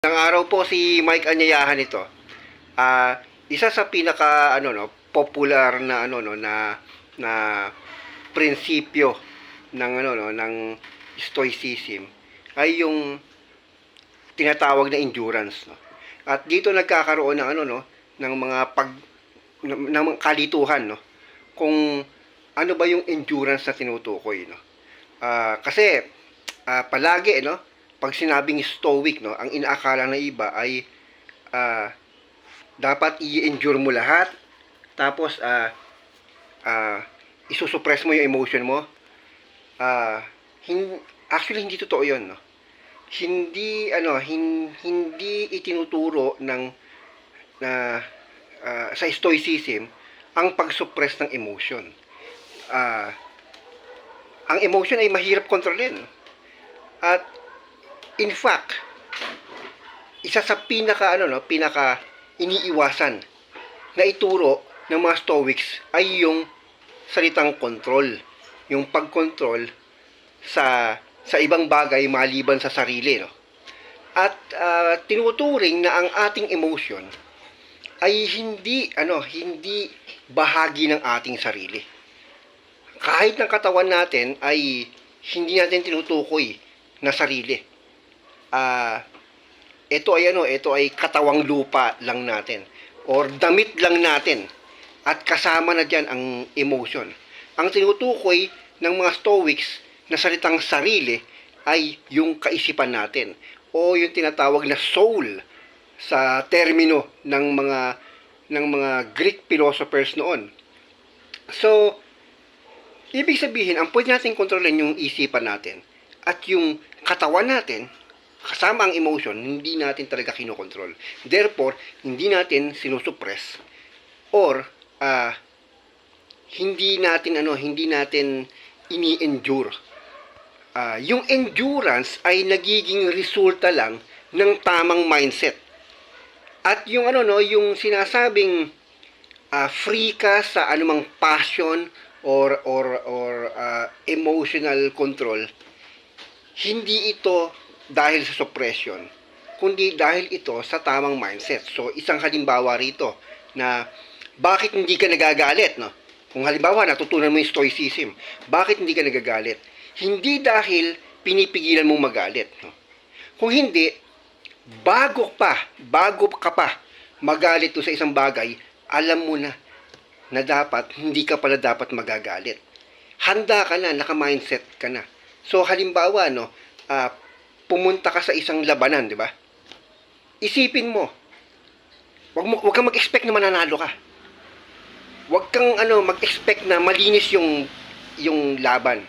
Nang araw po si Mike Anyayahan ito. Ah, isa sa pinaka ano no, popular na ano no na na prinsipyo ng ano no ng stoicism ay yung tinatawag na endurance no. At dito nagkakaroon ng ano no ng mga pag ng, ng kalituhan no kung ano ba yung endurance na tinutukoy no. Ah, kasi ah, palagi no pag sinabing stoic, no, ang inaakala ng iba ay ah, dapat i-endure mo lahat, tapos ah ah, isusuppress mo yung emotion mo. Ah, hin- actually hindi totoo 'yon, no. Hindi ano, hin- hindi itinuturo ng na ah, sa stoicism ang pag-suppress ng emotion. Ah, ang emotion ay mahirap kontrolin. At in fact, isa sa pinaka ano no, pinaka iniiwasan na ituro ng mga Stoics ay yung salitang control, yung pagkontrol sa sa ibang bagay maliban sa sarili no. At ah, tinuturing na ang ating emotion ay hindi ano, hindi bahagi ng ating sarili. Kahit ng katawan natin ay hindi natin tinutukoy na sarili ah ito ay ano, ito ay katawang lupa lang natin or damit lang natin at kasama na diyan ang emotion. Ang tinutukoy ng mga Stoics na salitang sarili ay yung kaisipan natin o yung tinatawag na soul sa termino ng mga ng mga Greek philosophers noon. So, ibig sabihin, ang pwede natin kontrolin yung isipan natin at yung katawan natin kasama ang emotion, hindi natin talaga kinokontrol. Therefore, hindi natin sinusuppress or ah, hindi natin ano, hindi natin ini-endure. Ah, yung endurance ay nagiging resulta lang ng tamang mindset. At yung ano no, yung sinasabing ah, free ka sa anumang passion or or or ah, emotional control, hindi ito dahil sa suppression, kundi dahil ito sa tamang mindset. So, isang halimbawa rito na bakit hindi ka nagagalit, no? Kung halimbawa, natutunan mo yung stoicism, bakit hindi ka nagagalit? Hindi dahil pinipigilan mong magalit, no? Kung hindi, bago pa, bago ka pa magalit to sa isang bagay, alam mo na na dapat, hindi ka pala dapat magagalit. Handa ka na, naka-mindset ka na. So, halimbawa, no, ah, pumunta ka sa isang labanan, di ba? Isipin mo, wag mo wag kang mag-expect na mananalo ka. Wag kang ano mag-expect na malinis yung yung laban.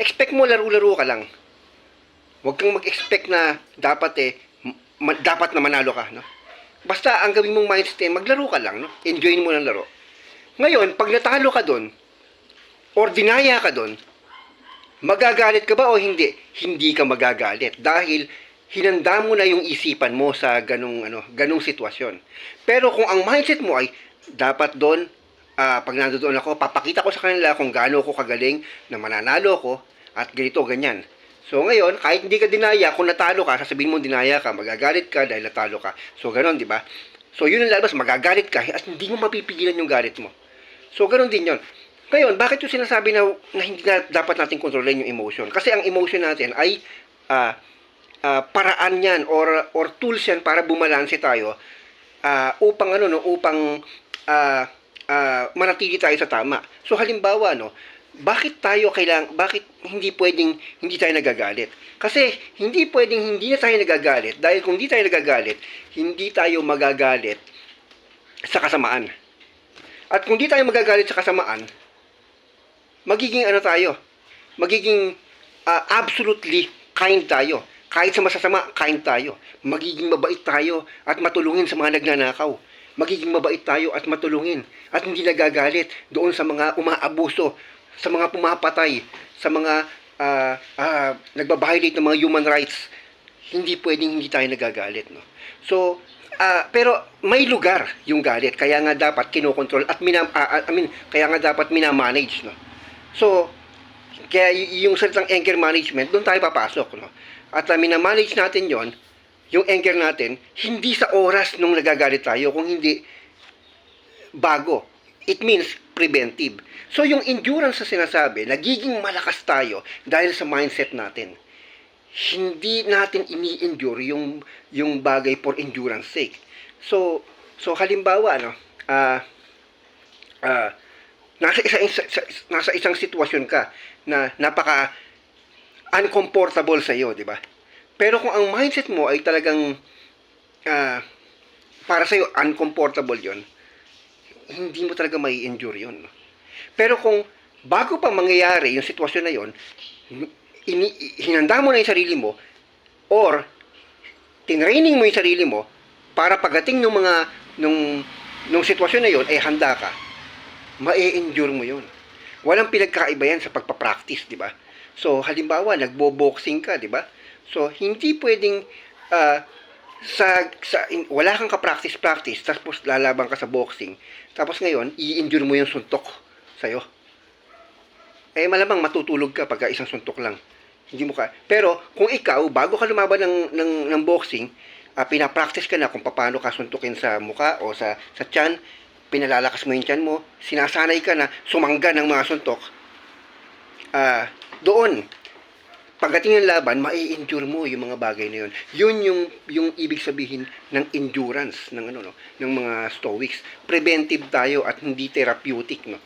Expect mo laro-laro ka lang. Wag kang mag-expect na dapat eh ma- dapat na manalo ka, no? Basta ang gawin mong mindset eh, maglaro ka lang, no? Enjoyin mo lang laro. Ngayon, pag natalo ka doon, or dinaya ka doon, Magagalit ka ba o hindi? Hindi ka magagalit dahil hinanda mo na yung isipan mo sa ganong ano, ganong sitwasyon. Pero kung ang mindset mo ay dapat doon ah, pag nandoon ako, papakita ko sa kanila kung gaano ako kagaling na mananalo ko at ganito ganyan. So ngayon, kahit hindi ka dinaya, kung natalo ka, sasabihin mo dinaya ka, magagalit ka dahil natalo ka. So ganon, di ba? So yun ang lalabas, magagalit ka at hindi mo mapipigilan yung galit mo. So ganon din yon. Ngayon, bakit yung sinasabi na, na hindi na dapat natin kontrolin yung emotion? Kasi ang emotion natin ay ah, ah, paraan yan or, or tools yan para bumalanse tayo ah, upang ano no upang ah, ah, manatili tayo sa tama. So halimbawa no, bakit tayo kailang bakit hindi pwedeng hindi tayo nagagalit? Kasi hindi pwedeng hindi na tayo nagagalit dahil kung hindi tayo nagagalit, hindi tayo magagalit sa kasamaan. At kung hindi tayo magagalit sa kasamaan, magiging ano tayo, magiging ah, absolutely kind tayo. Kahit sa masasama, kind tayo. Magiging mabait tayo at matulungin sa mga nagnanakaw. Magiging mabait tayo at matulungin at hindi nagagalit doon sa mga umaabuso, sa mga pumapatay, sa mga ah, ah, nagbabiolate ng mga human rights. Hindi pwedeng hindi tayo nagagalit. No? So, ah, pero may lugar yung galit. Kaya nga dapat kinokontrol at minam, ah, ah, I mean, kaya nga dapat minamanage. No? So, kaya yung salitang anger management, doon tayo papasok, no? At uh, minamanage natin yon yung anger natin, hindi sa oras nung nagagalit tayo, kung hindi bago. It means preventive. So yung endurance sa sinasabi, nagiging malakas tayo dahil sa mindset natin. Hindi natin ini-endure yung yung bagay for endurance sake. So so halimbawa ano, ah ah, nasa isang nasa isang sitwasyon ka na napaka uncomfortable sa iyo, di ba? Pero kung ang mindset mo ay talagang ah, para sa iyo uncomfortable 'yon, hindi mo talaga mai endure 'yon. Pero kung bago pa mangyayari yung sitwasyon na 'yon, ini, hinanda mo na yung sarili mo or tinraining mo yung sarili mo para pagdating ng mga nung nung sitwasyon na 'yon ay handa ka. Mai-endure mo 'yon. Walang pinagkaiba yan sa pagpa-practice, di ba? So, halimbawa, nagbo-boxing ka, di ba? So, hindi pwedeng ah, sa, sa in- wala kang ka-practice-practice, tapos lalaban ka sa boxing, tapos ngayon, i-endure mo yung suntok sa'yo. Eh, malamang matutulog ka pagka isang suntok lang. Hindi mo ka. Pero, kung ikaw, bago ka lumaban ng, ng, ng boxing, ah, pinapractice ka na kung paano ka suntukin sa muka o sa, sa tiyan, pinalalakas mo yung tiyan mo, sinasanay ka na sumangga ng mga suntok, ah, doon, pagdating ng laban, mai-endure mo yung mga bagay na yun. Yun yung, yung ibig sabihin ng endurance ng ano no, ng mga stoics. Preventive tayo at hindi therapeutic no.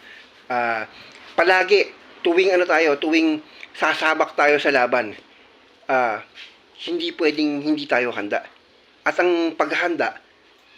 Ah, palagi tuwing ano tayo, tuwing sasabak tayo sa laban, ah, hindi pwedeng hindi tayo handa. At ang paghahanda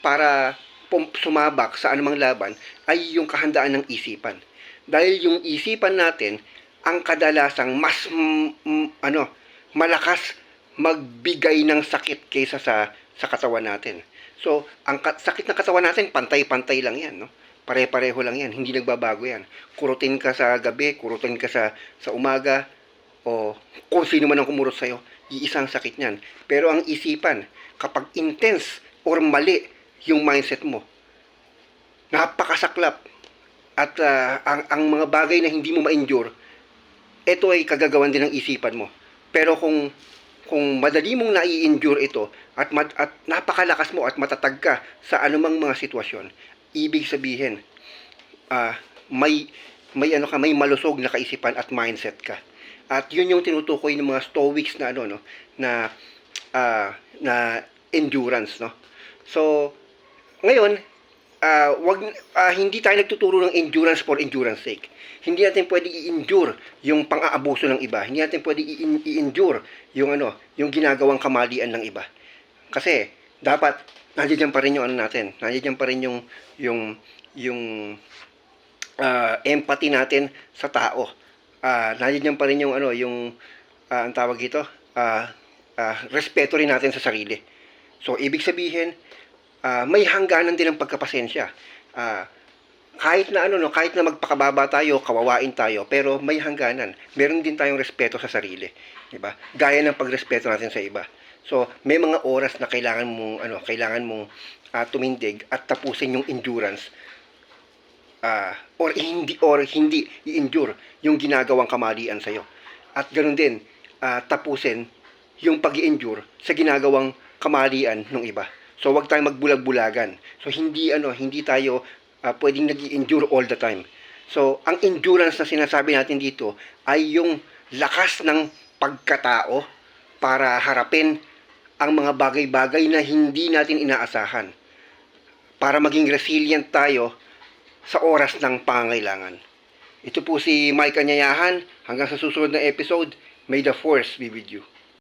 para sumabak sa anumang laban ay yung kahandaan ng isipan. Dahil yung isipan natin ang kadalasang mas mm, mm, ano malakas magbigay ng sakit kaysa sa sa katawan natin. So, ang ka- sakit ng katawan natin pantay-pantay lang 'yan, no? Pare-pareho lang 'yan, hindi nagbabago 'yan. Kurutin ka sa gabi, kurutin ka sa sa umaga o kung sino man ang kumurot sa'yo, iisang sakit niyan. Pero ang isipan, kapag intense or mali yung mindset mo, napakasaklap at ah, ang, ang mga bagay na hindi mo ma-endure, ito ay kagagawan din ng isipan mo. Pero kung kung madali mong nai-endure ito at, mat, at napakalakas mo at matatag ka sa anumang mga sitwasyon, ibig sabihin, ah, may may ano ka, may malusog na kaisipan at mindset ka. At yun yung tinutukoy ng mga stoics na ano no, na ah, na endurance no. So ngayon, ah, wag ah, hindi tayo nagtuturo ng endurance for endurance sake. Hindi natin pwede i-endure yung pang-aabuso ng iba. Hindi natin pwede i-endure yung ano, yung ginagawang kamalian ng iba. Kasi dapat nandiyan pa rin yung ano natin. Nandiyan pa rin yung yung yung ah, empathy natin sa tao. Ah, nandiyan pa rin yung ano, yung ah, ang tawag dito, ah, ah, respeto rin natin sa sarili. So ibig sabihin, ah, may hangganan din ang pagkapasensya. Ah, kahit na ano no, kahit na magpakababa tayo, kawawain tayo, pero may hangganan. Meron din tayong respeto sa sarili, 'di ba? Gaya ng pagrespeto natin sa iba. So, may mga oras na kailangan mong ano, kailangan mong ah, tumindig at tapusin yung endurance ah, or hindi or hindi i-endure yung ginagawang kamalian sa iyo. At ganoon din, ah, tapusin yung pag endure sa ginagawang kamalian ng iba. So wag tayong magbulag-bulagan. So hindi ano, hindi tayo ah, pwedeng nag endure all the time. So ang endurance na sinasabi natin dito ay yung lakas ng pagkatao para harapin ang mga bagay-bagay na hindi natin inaasahan. Para maging resilient tayo sa oras ng pangangailangan. Ito po si Mike Anyayahan. Hanggang sa susunod na episode, may the force be with you.